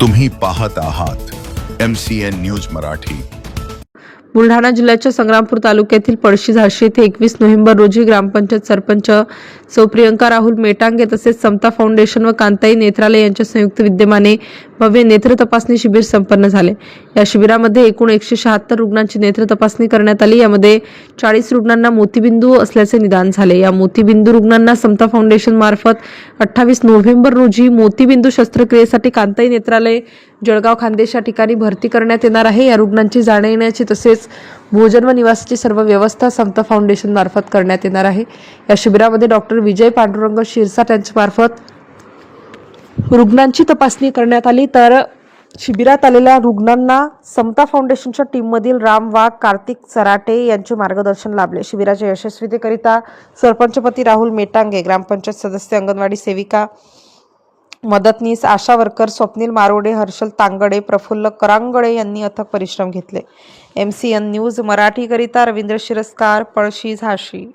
तुम्ही पाहत आहात M C N news Marathi. Buldhana जिल्ह्याच्या संग्रामपूर तालुक्यातील पळशी झाशी येथे एकवीस नोव्हेंबर रोजी ग्रामपंचायत सरपंच सौ प्रियंका राहुल मेटांगे तसेच समता फाउंडेशन व कांताई नेत्रालय यांच्या संयुक्त विद्यमाने भव्य नेत्र तपासणी शिबिर संपन्न झाले. या शिबिरामध्ये एकूण एकशे शहात्तर रुग्णांची नेत्र तपासणी करण्यात आली. यामध्ये चाळीस रुग्णांना मोतीबिंदू असल्याचे निदान झाले. या मोतीबिंदू रुग्णांना समता फाउंडेशन मार्फत अठ्ठावीस नोव्हेंबर रोजी मोतीबिंदू शस्त्रक्रियेसाठी कांताई नेत्रालय जळगाव खानदेश या ठिकाणी भरती करण्यात येणार आहे. या रुग्णांची जाण्या येण्याची तसेच भोजन व निवासाची सर्व व्यवस्था समता फाउंडेशन मार्फत करण्यात येणार आहे. या शिबिरामध्ये डॉक्टर विजय पांडुरंग शिरसाट यांच्यामार्फत रुग्णांची तपासणी करण्यात आली. तर शिबिरात आलेल्या रुग्णांना समता फाउंडेशनच्या टीममधील राम वाघ कार्तिक सराटे यांचे मार्गदर्शन लाभले. शिबिराच्या यशस्वीतेकरिता सरपंचपती राहुल मेटांगे ग्रामपंचायत सदस्य अंगणवाडी सेविका मदतनीस आशा वर्कर स्वप्नील मारोडे हर्षल तांगडे प्रफुल्ल करांगडे यांनी अथक परिश्रम घेतले. एम सी एन न्यूज मराठीकरिता रवींद्र शिरस्कार पळशी झाशी